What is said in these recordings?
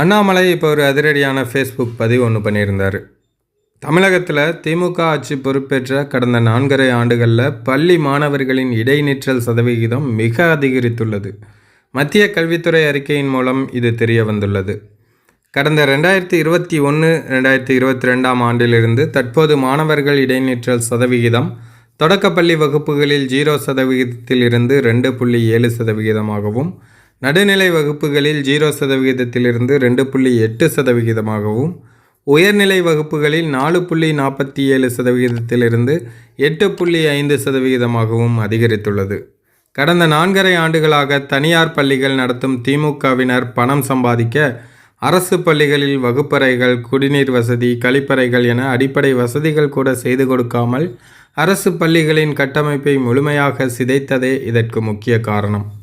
அண்ணாமலை இப்போ ஒரு அதிரடியான ஃபேஸ்புக் பதிவு ஒன்று பண்ணியிருந்தார். தமிழகத்தில் திமுக ஆட்சி பொறுப்பேற்ற கடந்த நான்கரை ஆண்டுகளில் பள்ளி மாணவர்களின் இடைநிற்றல் சதவிகிதம் மிக அதிகரித்துள்ளது. மத்திய கல்வித்துறை அறிக்கையின் மூலம் இது தெரிய வந்துள்ளது கடந்த ரெண்டாயிரத்தி இருபத்தி ஒன்று ரெண்டாயிரத்தி இருபத்தி ரெண்டாம் ஆண்டிலிருந்து தற்போது மாணவர்கள் இடைநிற்றல் சதவிகிதம் தொடக்கப்பள்ளி வகுப்புகளில் ஜீரோ சதவிகிதத்திலிருந்து ரெண்டு புள்ளி ஏழு சதவிகிதமாகவும் நடுநிலை வகுப்புகளில் ஜீரோ சதவிகிதத்திலிருந்து ரெண்டு புள்ளி எட்டு சதவிகிதமாகவும் உயர்நிலை வகுப்புகளில் நாலு புள்ளி நாற்பத்தி ஏழு சதவிகிதத்திலிருந்து எட்டு புள்ளி ஐந்து சதவிகிதமாகவும் அதிகரித்துள்ளது. கடந்த நான்கரை ஆண்டுகளாக தனியார் பள்ளிகள் நடத்தும் திமுகவினர் பணம் சம்பாதிக்க அரசு பள்ளிகளில் வகுப்பறைகள் குடிநீர் வசதி கழிப்பறைகள் என அடிப்படை வசதிகள் கூட செய்து கொடுக்காமல் அரசு பள்ளிகளின் கட்டமைப்பை முழுமையாக சிதைத்ததே இதற்கு முக்கிய காரணம்.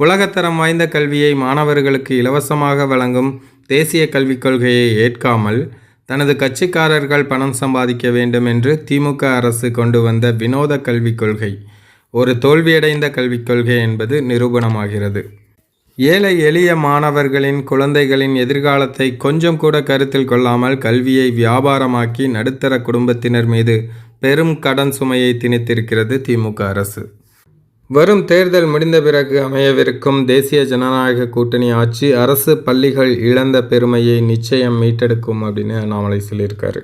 உலகத்தரம் வாய்ந்த கல்வியை மாணவர்களுக்கு இலவசமாக வழங்கும் தேசிய கல்விக் கொள்கையை ஏற்காமல் தனது கட்சிக்காரர்கள் பணம் சம்பாதிக்க வேண்டும் என்று திமுக அரசு கொண்டு வந்த வினோத கல்விக் கொள்கை. ஒரு தோல்வியடைந்த கல்விக் கொள்கை என்பது நிரூபணமாகிறது. ஏழை எளிய மாணவர்களின் குழந்தைகளின் எதிர்காலத்தை கொஞ்சம் கூட கருத்தில் கொள்ளாமல் கல்வியை வியாபாரமாக்கி நடுத்தர குடும்பத்தினர் மீது பெரும் கடன் சுமையை திணித்திருக்கிறது திமுக அரசு. வரும் தேர்தல் முடிந்த பிறகு அமையவிருக்கும் தேசிய ஜனநாயக கூட்டணி ஆட்சி அரசு பள்ளிகள் இழந்த பெருமையை நிச்சயம் மீட்டெடுக்கும் அப்படின்னு அண்ணாமலை சொல்லியிருக்காரு.